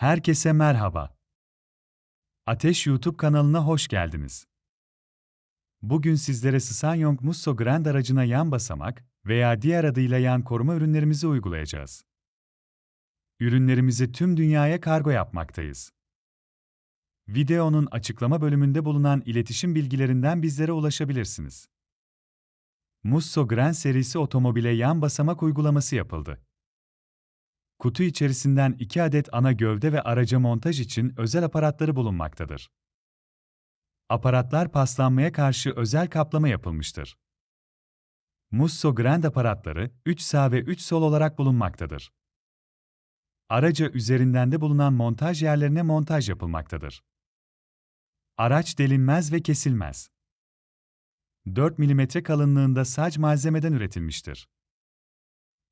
Herkese merhaba. Ateş YouTube kanalına hoş geldiniz. Bugün sizlere Ssanyong Musso Grand aracına yan basamak veya diğer adıyla yan koruma ürünlerimizi uygulayacağız. Ürünlerimizi tüm dünyaya kargo yapmaktayız. Videonun açıklama bölümünde bulunan iletişim bilgilerinden bizlere ulaşabilirsiniz. Musso Grand serisi otomobile yan basamak uygulaması yapıldı. Kutu içerisinden 2 adet ana gövde ve araca montaj için özel aparatları bulunmaktadır. Aparatlar paslanmaya karşı özel kaplama yapılmıştır. Musso Grand aparatları 3 sağ ve 3 sol olarak bulunmaktadır. Araca üzerinden de bulunan montaj yerlerine montaj yapılmaktadır. Araç delinmez ve kesilmez. 4 mm kalınlığında saç malzemeden üretilmiştir.